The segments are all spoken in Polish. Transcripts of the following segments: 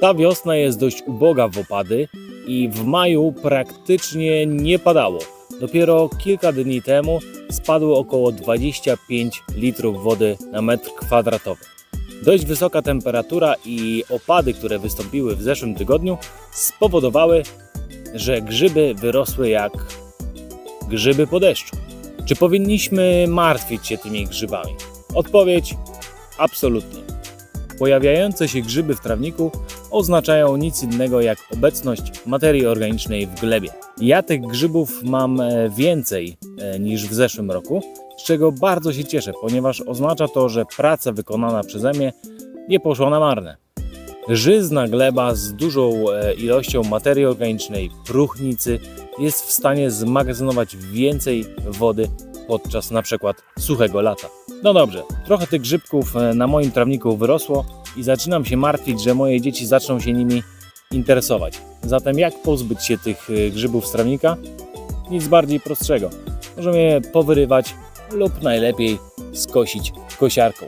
Ta wiosna jest dość uboga w opady i w maju praktycznie nie padało. Dopiero kilka dni temu spadło około 25 litrów wody na metr kwadratowy. Dość wysoka temperatura i opady, które wystąpiły w zeszłym tygodniu, spowodowały, że grzyby wyrosły jak grzyby po deszczu. Czy powinniśmy martwić się tymi grzybami? Odpowiedź: absolutnie. Pojawiające się grzyby w trawniku oznaczają nic innego jak obecność materii organicznej w glebie. Ja tych grzybów mam e, więcej e, niż w zeszłym roku, z czego bardzo się cieszę, ponieważ oznacza to, że praca wykonana przeze mnie nie poszła na marne. Żyzna gleba z dużą e, ilością materii organicznej, próchnicy jest w stanie zmagazynować więcej wody podczas na przykład suchego lata. No dobrze, trochę tych grzybków e, na moim trawniku wyrosło i zaczynam się martwić, że moje dzieci zaczną się nimi interesować. Zatem jak pozbyć się tych e, grzybów z trawnika? Nic bardziej prostszego. Możemy je powyrywać lub najlepiej skosić kosiarką.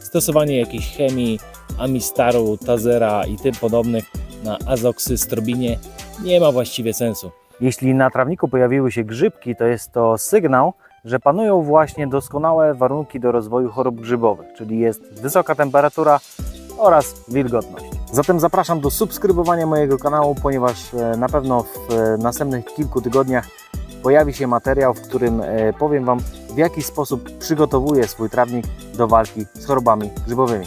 Stosowanie jakiejś chemii, amistaru, tazera i tym podobnych na azoksystrobinie nie ma właściwie sensu. Jeśli na trawniku pojawiły się grzybki, to jest to sygnał, że panują właśnie doskonałe warunki do rozwoju chorób grzybowych, czyli jest wysoka temperatura oraz wilgotność. Zatem zapraszam do subskrybowania mojego kanału, ponieważ e, na pewno w e, następnych kilku tygodniach pojawi się materiał, w którym e, powiem Wam, w jaki sposób przygotowuję swój trawnik do walki z chorobami grzybowymi.